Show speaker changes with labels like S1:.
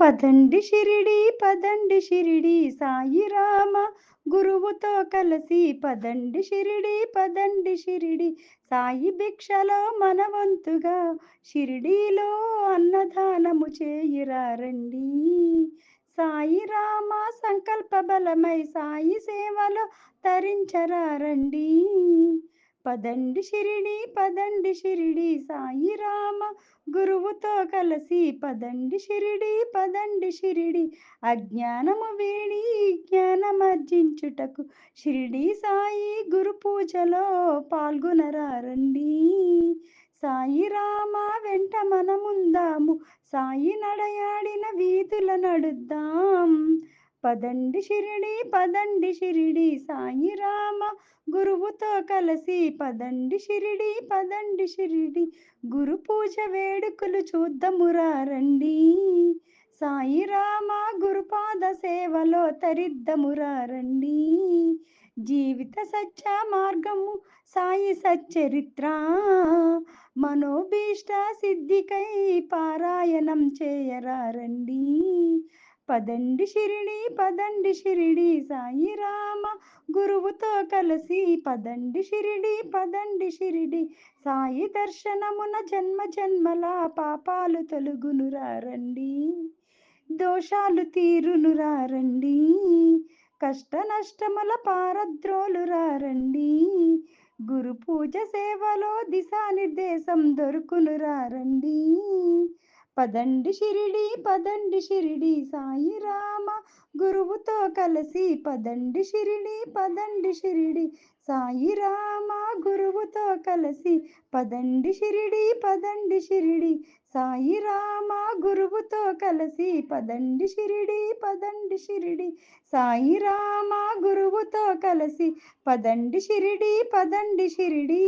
S1: పదండి షిరిడి పదండి షిరిడి సాయి రామ గురువుతో కలిసి పదండి షిరిడి పదండి షిరిడి సాయి భిక్షలో మనవంతుగా షిరిడీలో అన్నదానము చేయిరారండి. సాయి రామ సంకల్ప బలమై సాయి సేవలో తరించరారండి. పదండి షిరిడి పదండి షిరిడి సాయి రామ గురువుతో కలిసి పదండి షిరిడి పదండి షిరిడి. అజ్ఞానము వీడి జ్ఞానమర్జించుటకు షిరిడి సాయి గురు పూజలో పాల్గొనరారండి. సాయి రామ వెంట మనముందాము సాయి నడయాడిన వీధుల నడుద్దాం. పదండి షిరిడి పదండి షిరిడి సాయి రామ గురువుతో కలిసి పదండి షిరిడి పదండి షిరిడి గురు పూజ వేడుకలు చూద్దామురా రండి. సాయి రామ గురుపాద సేవలో తరిద్దమురా రండి. జీవిత సత్య మార్గము సాయి సచ్చరిత్ర మనోభీష్ట సిద్ధికై పారాయణం చేయరారండి పదండి షిరిడి పదండి షిరిడి సాయి రామ గురువుతో కలిసి పదండి షిరిడి పదండి షిరిడి. సాయి దర్శనమున జన్మ జన్మల పాపాలు తొలుగును రారండి. దోషాలు తీరును రారండి. కష్ట నష్టముల పారద్రోలురారండి గురు పూజ సేవలో దిశానిర్దేశం దొరుకునురారండి పదండి షిరిడి పదండి షిరిడి సాయి రామ గురువుతో కలిసి పదండి షిరిడి పదండి షిరిడి సాయి రామ గురువుతో కలిసి పదండి షిరిడి పదండి షిరిడి సాయి రామ గురువుతో కలిసి పదండి షిరిడి పదండి షిరిడి సాయి రామ గురువుతో కలిసి పదండి షిరిడి పదండి షిరిడి.